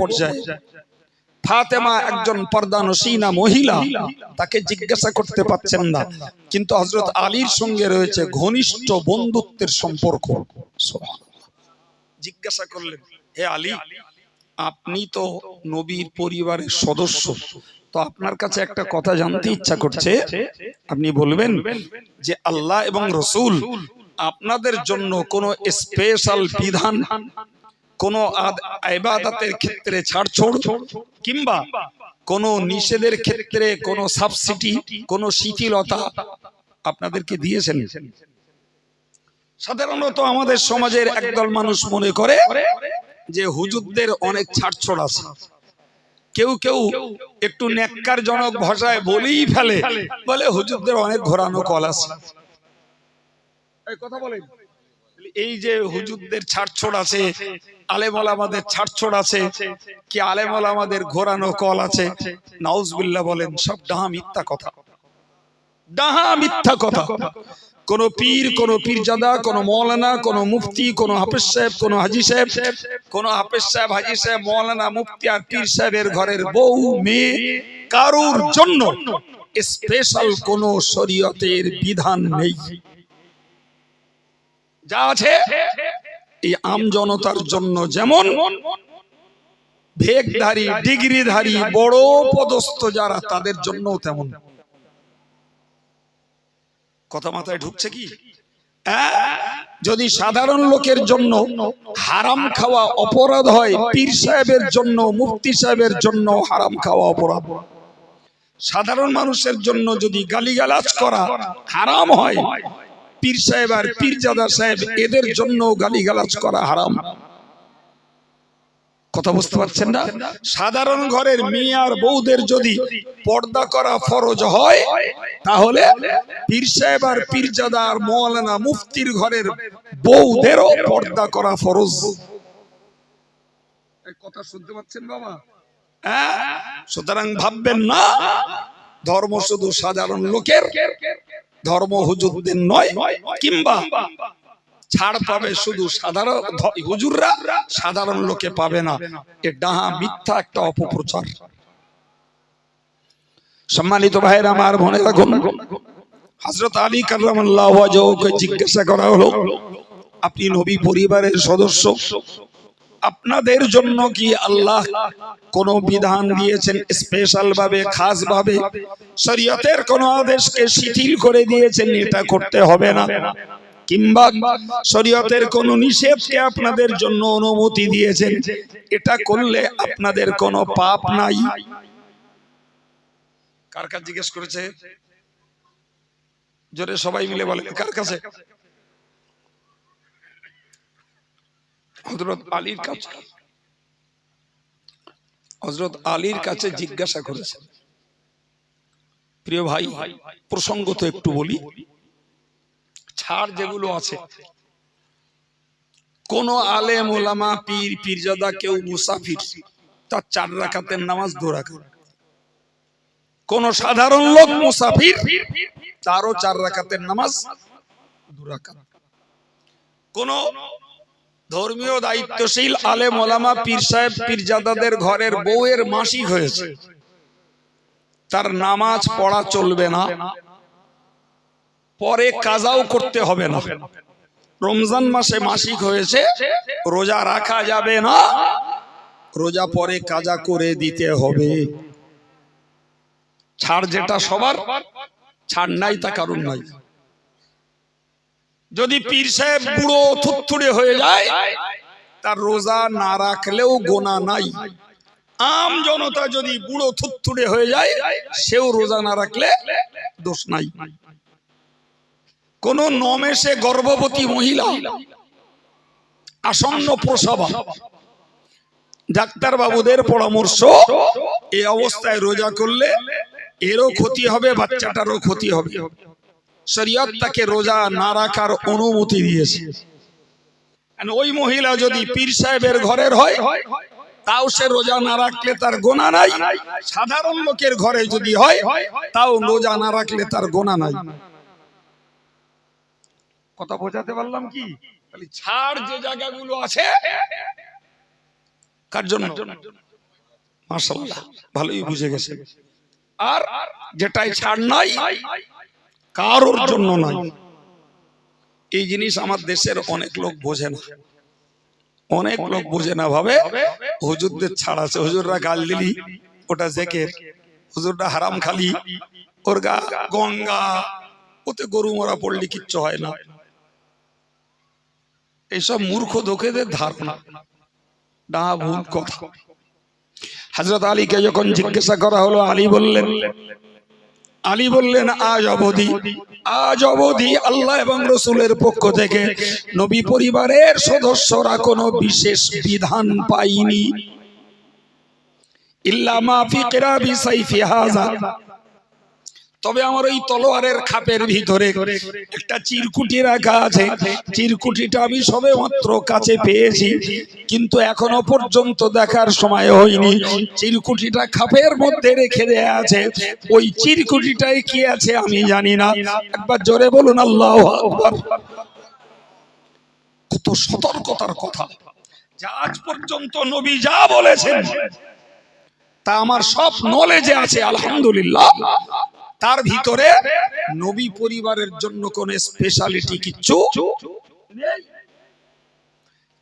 পর্যায়ে। ফাতেমা একজন পর্দানসীনা মহিলা? তাকে জিজ্ঞাসা করতে পাচ্ছেন না। কিন্তু হজরত আলীর সঙ্গে রয়েছে ঘনিষ্ঠ বন্ধুত্বের সম্পর্ক। জিজ্ঞাসা করলেন, হে আলী, আপনি তো নবীর পরিবারের সদস্য। তো আপনার কাছে একটা কথা জানতে ইচ্ছা করছে। আপনি বলবেন যে আল্লাহ এবং রসুল আপনাদের জন্য কোনো স্পেশাল বিধান কোন ইবাদতের ক্ষেত্রে ছাড়ছড় কিংবা কোন নিষেধের ক্ষেত্রে কোন সাবসিডি কোন শিথিলতা আপনাদেরকে দিয়েছেন। সাধারণত আমাদের সমাজের একদল মানুষ মনে করে যে হুজুরদের অনেক ছাড়ছোড় আছে। কেউ কেউ একটু নেককারজনক ভাষায় বলেই ফেলে, বলে হুজুরদের অনেক ঘোরানো কল আছে। কথা বলেন। এই যে হুজুরদের ছাড়ছড় আছে আলেমল আমাদের ছাড়ছড় আছে, কি আলেমল আমাদের ঘোরানো কল আছে, নাউজবিল্লাহ বলেন, সব ডাহা মিথ্যা কথা। ডাহা মিথ্যা কথা। কোন পীর, কোন পীরজাদা, কোন মৌলানা কোন মুফতি, কোন হাফেজ সাহেব, কোন হাজি সাহেব, কোন হাফেজ সাহেব, হাজি সাহেব মৌলানা মুফতি আর পীর সাহেবের ঘরের বউ, মেয়ে, কারুর জন্য স্পেশাল কোন শরীয়তের বিধান নেই। যা আছে, এই আম জনতার জন্য যেমন ভেগধারী ডিগ্রিধারী, বড় পদস্থ যারা, তাদের জন্য তেমন কথা মাথায় ঢুকছে কি? যদি সাধারণ লোকের জন্য হারাম খাওয়া অপরাধ হয়, পীর সাহেবের জন্য, মুফতি সাহেবের জন্য হারাম খাওয়া অপরাধ সাধারণ মানুষের জন্য যদি গালিগালাজ করা হারাম হয় পীর সাহেব আর পীরজাদা সাহেব এদের জন্য গালিগালাজ করা হারাম। কথা বুঝতে পারছেন না? সাধারণ ঘরের মেয়ে আর বউদের যদি পর্দা করা ফরজ হয়, তাহলে পীর সাহেব আর পীরজাদা আর মৌলানা মুফতির ঘরের বউদেরও পর্দা করা ফরজ। কথা শুনতে পাচ্ছেন বাবা? হ্যাঁ? সুতরাং ভাববেন না, ধর্ম শুধু সাধারণ লোকের ধর্ম হুজুরদের নয়, কিংবা ছাড় পাবে শুধু সাধারণ হুজুররা, সাধারণ লোকে পাবে না। এ ডাহা মিথ্যা একটা অপপ্রচার। সম্মানিত ভাইয়ের, আমার মনে রাখুন হজরত আলী ওকে জিজ্ঞাসা করা হলো, আপনি নবী পরিবারের সদস্য? আপনাদের জন্য কি আল্লাহ কোন বিধান দিয়েছেন স্পেশাল ভাবে খাস ভাবে শরীয়তের কোন আদেশকে শিথিল করে দিয়েছেন, এটা করতে হবে না। কিংবা শরীয়তের কোন নিষেধকে আপনাদের জন্য অনুমতি দিয়েছেন, এটা করলে আপনাদের কোনো পাপ নাই? কার কাছে জিজ্ঞেস করেছে? জোরে সবাই মিলে বলে, কার কাছে? হজরত আলীর কাছে। হজরত আলীর কাছে জিজ্ঞাসা করেছেন প্রিয় ভাই, প্রসঙ্গ তো একটু বলি। ছাড় যেগুলো আছে। কোন আলেম, ওলামা, পীর, পীরজাদা, কেউ মুসাফির, তার চার রাকাতের নামাজ দু রাকাত। কোন সাধারণ লোক মুসাফির, তারও চার রাকাতের নামাজ দু রাকাত। কোন ধর্মীয় দায়িত্বশীল আলে ওলামা পীর সাহেব পীরজাদাদের ঘরের বউয়ের মাসিক হয়েছে। তার নামাজ পড়া চলবে না। পরে কাজাও করতে হবে না। রমজান মাসে মাসিক হয়েছে। রোজা রাখা যাবে না। রোজা পরে কাজা করে দিতে হবে। ছাড় যেটা সবার ছাড় নাই তা কারণ নাই। যদি পীর সাহেব বুড়ো থুতথুড়ে হয়ে যায় তার রোজা না রাখলেও গোনা নাই। আম জনতা যদি বুড়ো থুতথুড়ে হয়ে যায় সেও রোজা না রাখলে দোষ নাই। কোন নমেশে গর্ভবতী মহিলা আসন্ন প্রসবা ডাক্তার বাবুদের পরামর্শ এই অবস্থায় রোজা করলে এরও ক্ষতি হবে বাচ্চাটারও ক্ষতি হবে। শরীয়ত তাকে রোজা না রাখার অনুমতি দিয়েছে। ওই মহিলা যদি পীর সাহেবের ঘরের হয় তাও সে রোজা না রাখলে তার গোনা নাই। সাধারণ লোকের ঘরে যদি হয় তাও রোজা না রাখলে তার গোনা নাই। কথা বোঝাতে পারলাম কি? তাহলে ছাড় যে জায়গাগুলো আছে কার জন্য? মাশাআল্লাহ ভালোই বুঝে গেছে। আর যেটাই ছাড় নাই কারোর জন্য নাই এই জিনিস আমার দেশের অনেক লোক বোঝে না। অনেক লোক বোঝে না ভাবে হুজুরদের ছাড় আছে। হুজুররা গাল দিলি ওটা জেকের। হুজুরটা হারাম খালি ওর গা গঙ্গা ওতে গরু মরা পড়লে কিচ্ছু হয় না। এইসব মূর্খ দোকেদের ধারণা। না ভুল কথা। হজরত আলীকে যখন জিজ্ঞাসা করা হলো আলী বললেন আলী বললেন, আজ অবধি আজ অবধি আল্লাহ এবং রসুলের পক্ষ থেকে নবী পরিবারের সদস্যরা কোনো বিশেষ বিধান পাইনি ইল্লা মাফি কিরাবি সাইফি হাযা। তবে আমার ওই তলোয়ারের খাপের ভিতরে একটা চিরকুটি রাখা আছে। চিরকুটিটা আমি সবে মাত্র কাছে পেয়েছি, কিন্তু এখনও পর্যন্ত দেখার সময় হয়নি। চিরকুটিটা খাপের মধ্যে রেখে দেয়া আছে। ওই চিরকুটিটাই কি আছে আমি জানি না। একবার জোরে বলুন, আল্লাহ কত সতর্কতার কথা। যা আজ পর্যন্ত নবী যা বলেছেন, তা আমার সব নলেজে আছে, আলহামদুলিল্লাহ। তার ভিতরে নবী পরিবারের জন্য কোন স্পেশালিটি কিচ্ছু।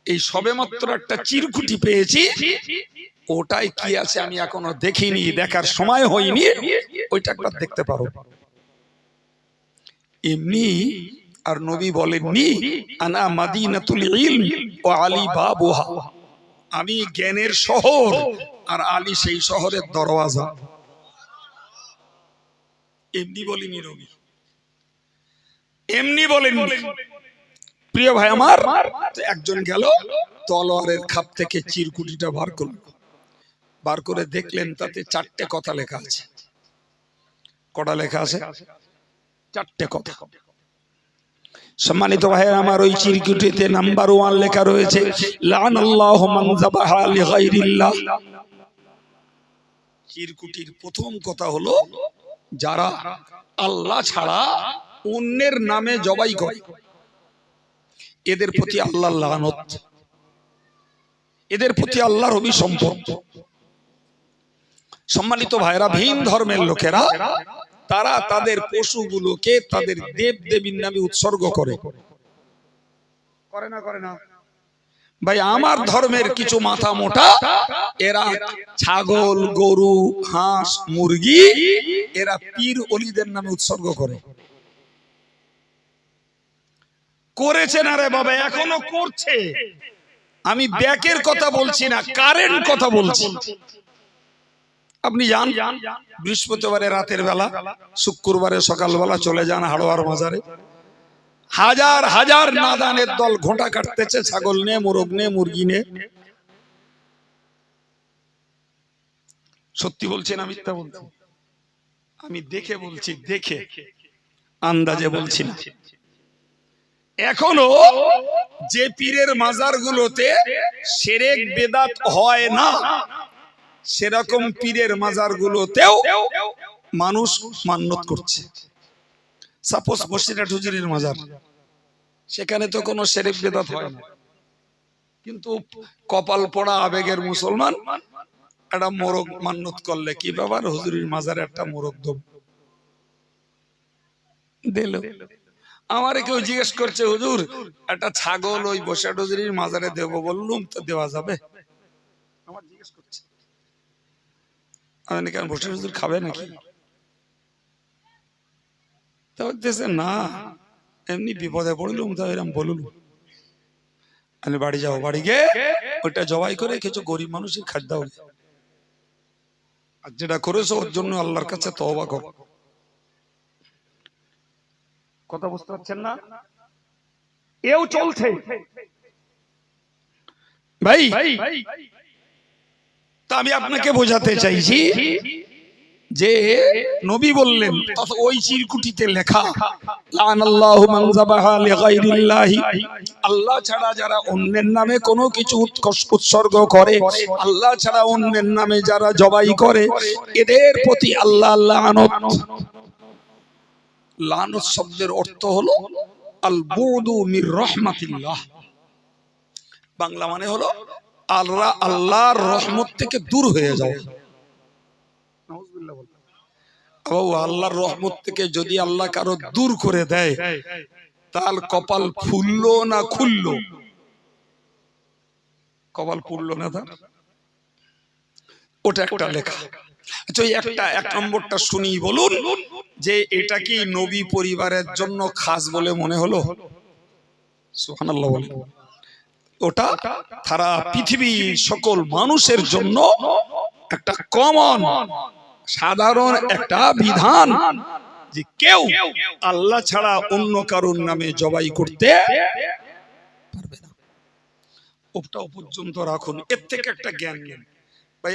এই সবেমাত্র একটা চিরকুটি পেয়েছি। ওটাই কি আছে আমি এখনও দেখিনি দেখার সময় হয়নি। ওইটা একবার দেখতে পারো। এমনি আর নবী বলেননি আনা মাদিনাতুল ইলম ও আলী বাবুহা। আমি জ্ঞানের শহর আর আলী সেই শহরের দরওয়াজা। এমনি এমনি প্রিয় ভাই আমার একজন গেল তলোয়ারের খাপ থেকে চিরকুটিটা বার করল। বার করে দেখলেন তাতে চারটে কথা লেখা আছে। কটা লেখা আছে? চারটে কথা। সম্মানিত ভাই আমার ওই চিরকুটিতে নাম্বার ওয়ান লেখা রয়েছে লান আল্লাহ চিরকুটির প্রথম কথা হলো যারা আল্লাহ ছাড়া অন্যের নামে জবাই করে, এদের প্রতি আল্লাহ লানত, এদের প্রতি আল্লাহর অভিসম্পদ সম্মানিত ভাইরা ভিন ধর্মের লোকেরা, তারা তাদের পশুগুলোকে তাদের দেব দেবীর নামে উৎসর্গ করে। করে না করে না। ভাই আমার ধর্মের কিছু মাথা মোটা এরা ছাগল গরু হাঁস মুরগি এরা পীর অলিদের নামে উৎসর্গ করে। করেছে না রে বাবা এখনও করছে। আমি ব্যাকের কথা বলছি না কারেন্ট কথা বলছি। আপনি যান বৃহস্পতিবারে রাতের বেলা শুক্রবারে সকালবেলা চলে যান হাড়োয়ার বাজারে। হাজার হাজার নাদানের দল ঘোঁটা কাটতেছে ছাগল নে মোরগ নে মুরগি নে। সত্যি বলছি না মিথ্যা বলছি? আমি দেখে বলছি দেখে আন্দাজে বলছি না। এখনও যে পীরের মাজার গুলোতে সেরেক বেদাত হয় না সেরকম পীরের মাজার গুলোতেও মানুষ মান্যত করছে। সাপোজ বসিরহাট হুজুরের মাজার সেখানে তো কোনো সেরেক বেদাত হয় না। কিন্তু কপাল পড়া আবেগের মুসলমান, একটা মোরগ মান্যত করলে কি ব্যাপার? হুজুরের মাজারে একটা মোরগ দেব দিল। আমার কেউ জিজ্ঞেস করছে, হুজুর, একটা ছাগল ওই বসিরহাট হুজুরের মাজারে দেব বললুম তো দেওয়া যাবে? আমার জিজ্ঞেস করছে। আমি কেন বসিরহাট হুজুর খাবে নাকি? তা বলতেছে না এমনি বিপদে পড়লুম তো এরম বললুম আমি বাড়ি যাও বাড়ি গিয়ে ওইটা জবাই করে কিছু গরিব মানুষের খাদ্য হবে আর যেটা করেছ ওর জন্য আল্লাহর কাছে তওবা করো। কথা বুঝতে পারছেন না? এও চলছে। ভাই তা আমি আপনাকে বোঝাতে চাইছি যে নবী বললেন ওই চিরকুটিতে লেখা আল্লাহ ছাড়া যারা অন্যের নামে কোনো কিছু উৎসর্গ করে, আল্লাহ ছাড়া অন্যের নামে যারা জবাই করে, এদের প্রতি আল্লাহ লানত। লানত শব্দের অর্থ হলো আল বুদু মির রহমাতিল্লাহ। বাংলা মানে হলো, আল্লাহ, আল্লাহর রহমত থেকে দূর হয়ে যাও। আল্লাহর রহমত থেকে যদি আল্লাহ কারও দূর করে দেয়, তার কপাল ফুললো না খুললো? কপাল ফুললো না তার? ওটা একটা লেখা। আচ্ছা একটা, এক নম্বরটা শুনি বলুন যে এটা কি নবী পরিবারের জন্য খাস বলে মনে হলো? ওটা সারা পৃথিবীর সকল মানুষের জন্য একটা কমন সাধারণ একটা বিধান যে কেউ আল্লাহ ছাড়া অন্য কারোর নামে জবাই করতে পারবে না। ওটা পর্যন্ত রাখুন। এর থেকে একটা জ্ঞান নেন। ভাই